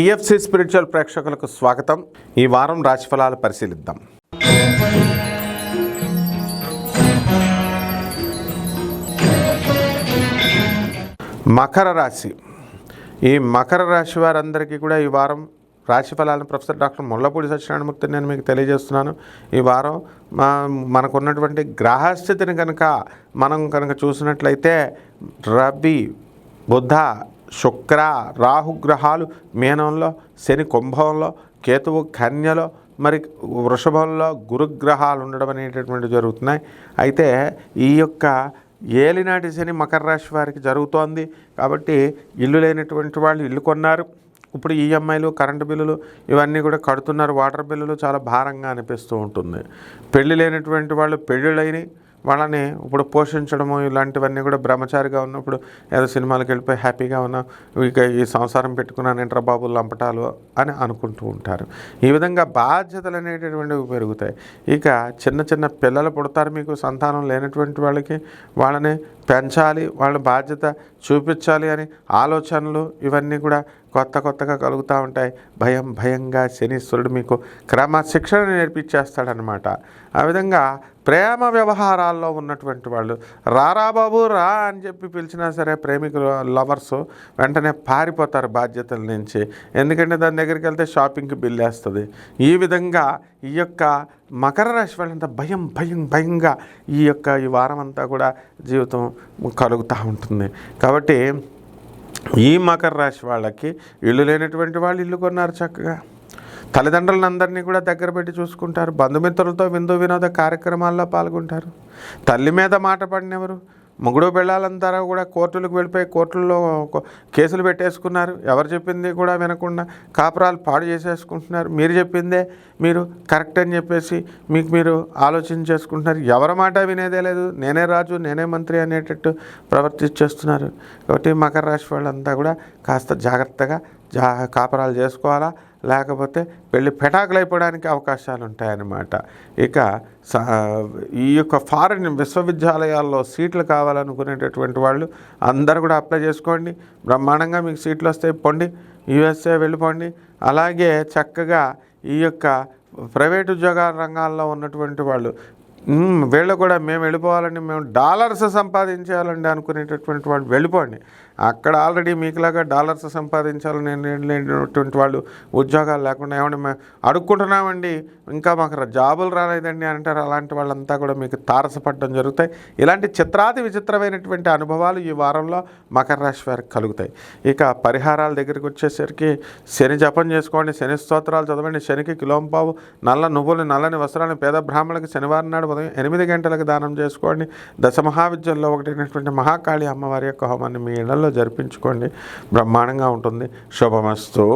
TFC spiritual ప్రేక్షకులకు స్వాగతం. ఈ వారం రాశిఫలాలు పరిశీలిద్దాం. మకర రాశి. ఈ మకర రాశి వారందరికీ కూడా ఈ వారం రాశి ఫలాలను ప్రొఫెసర్ డాక్టర్ ముళ్ళపూడి సత్యనారాయణమూర్తి నేను మీకు తెలియజేస్తున్నాను. ఈ వారం మా మనకున్నటువంటి గ్రహస్థితిని కనుక మనం కనుక చూసినట్లయితే రవి బుధ శుక్ర రాహుగ్రహాలు మీనంలో శని కుంభంలో కేతువు కన్యలో మరి వృషభంలో గురుగ్రహాలు ఉండడం అనేటటువంటి జరుగుతున్నాయి. అయితే ఈ యొక్క ఏలినాటి శని మకర రాశి వారికి జరుగుతోంది. కాబట్టి ఇల్లు లేనటువంటి వాళ్ళు ఇల్లు కొన్నారు. ఇప్పుడు ఈఎంఐలు కరెంటు బిల్లులు ఇవన్నీ కూడా కడుతున్నారు. వాటర్ బిల్లులు చాలా భారంగా అనిపిస్తూ ఉంటుంది. పెళ్ళి లేనటువంటి వాళ్ళు పెళ్ళిళ్ళైనవి వాళ్ళని ఇప్పుడు పోషించడము ఇలాంటివన్నీ కూడా బ్రహ్మచారిగా ఉన్నప్పుడు ఏదో సినిమాలకు వెళ్ళిపోయి హ్యాపీగా ఉన్నా ఇక ఈ సంసారం పెట్టుకున్నాను ఏంట్రా బాబు లంపటాలు అని అనుకుంటూ ఉంటారు. ఈ విధంగా బాధ్యతలు అనేటటువంటివి పెరుగుతాయి. ఇక చిన్న చిన్న పిల్లలు పుడతారు మీకు సంతానం లేనటువంటి వాళ్ళకి వాళ్ళని పెంచాలి వాళ్ళ బాధ్యత చూపించాలి అని ఆలోచనలు ఇవన్నీ కూడా కొత్త కొత్తగా కలుగుతూ ఉంటాయి. భయం భయంగా శనీశ్వరుడు మీకు క్రమశిక్షణ నేర్పించేస్తాడనమాట ఆ విధంగా ప్రేమ వ్యవహారాల్లో ఉన్నటువంటి వాళ్ళు రారా బాబు రా అని చెప్పి పిలిచినా సరే ప్రేమికులు లవర్స్ వెంటనే పారిపోతారు బాధ్యతల నుంచి. ఎందుకంటే దాని దగ్గరికి వెళ్తే షాపింగ్కి బిల్ వేస్తుంది. ఈ విధంగా ఈ యొక్క మకర రాశి వాళ్ళంతా భయం భయం భయంగా ఈ యొక్క ఈ వారం అంతా కూడా జీవితం కలుగుతూ ఉంటుంది. కాబట్టి ఈ మకర రాశి వాళ్ళకి ఇల్లు లేనటువంటి వాళ్ళు ఇల్లు కొన్నారు చక్కగా. తల్లిదండ్రులందరినీ కూడా దగ్గర పెట్టి చూసుకుంటారు. బంధుమిత్రులతో విందు వినోద కార్యక్రమాల్లో పాల్గొంటారు. తల్లి మీద మాట పడినెవరు? ముగ్గుడు పెళ్ళాలంతా కూడా కోర్టులకు వెళ్ళిపోయి కోర్టుల్లో కేసులు పెట్టేసుకున్నారు. ఎవరు చెప్పింది కూడా వినకుండా కాపురాలు పాడు చేసేసుకుంటున్నారు. మీరు చెప్పిందే మీరు కరెక్ట్ అని చెప్పేసి మీకు మీరు ఆలోచన చేసుకుంటున్నారు. ఎవరి మాట వినేదే లేదు. నేనే రాజు నేనే మంత్రి అనేటట్టు ప్రవర్తించేస్తున్నారు. కాబట్టి మకర రాశి వాళ్ళంతా కూడా కాస్త జాగ్రత్తగా జా కాపురాలు చేసుకోవాలా? లేకపోతే పెళ్ళి పెటాకులు అయిపోవడానికి అవకాశాలు ఉంటాయన్నమాట ఇక ఈ యొక్క ఫారిన్ విశ్వవిద్యాలయాల్లో సీట్లు కావాలనుకునేటటువంటి వాళ్ళు అందరూ కూడా అప్లై చేసుకోండి. బ్రహ్మాండంగా మీకు సీట్లు వస్తే పొండి. యూఎస్ఏ వెళ్ళిపోండి. అలాగే చక్కగా ఈ యొక్క ప్రైవేట్ ఉద్యోగాల రంగాల్లో ఉన్నటువంటి వాళ్ళు వీళ్ళు కూడా మేము వెళ్ళిపోవాలండి మేము డాలర్స్ సంపాదించాలండి అనుకునేటటువంటి వాళ్ళు వెళ్ళిపోండి. అక్కడ ఆల్రెడీ మీకులాగా డాలర్స్ సంపాదించాలని లేనటువంటి వాళ్ళు ఉద్యోగాలు లేకుండా ఏమంటే మేము అడుక్కుంటున్నామండి ఇంకా మాకు జాబులు రాలేదండి అంటారు. అలాంటి వాళ్ళంతా కూడా మీకు తారసపడడం జరుగుతాయి. ఇలాంటి చిత్రాతి విచిత్రమైనటువంటి అనుభవాలు ఈ వారంలో మకర రాశి వారికి కలుగుతాయి. ఇక పరిహారాల దగ్గరికి వచ్చేసరికి శని జపం చేసుకోండి శని స్తోత్రాలు చదవండి. శనికి కిలోంపావు నల్ల నువ్వులు నల్లని వస్త్రాలను పేద బ్రాహ్మణులకు శనివారం నాడు ఉదయం ఎనిమిది గంటలకు దానం చేసుకోండి. దశ మహావిద్యల్లో ఒకటైనటువంటి మహాకాళి అమ్మవారి యొక్క హోమాన్ని మీ ఇళ్ళలో జరిపించుకోండి. బ్రహ్మాండంగా ఉంటుంది. శుభమస్తు.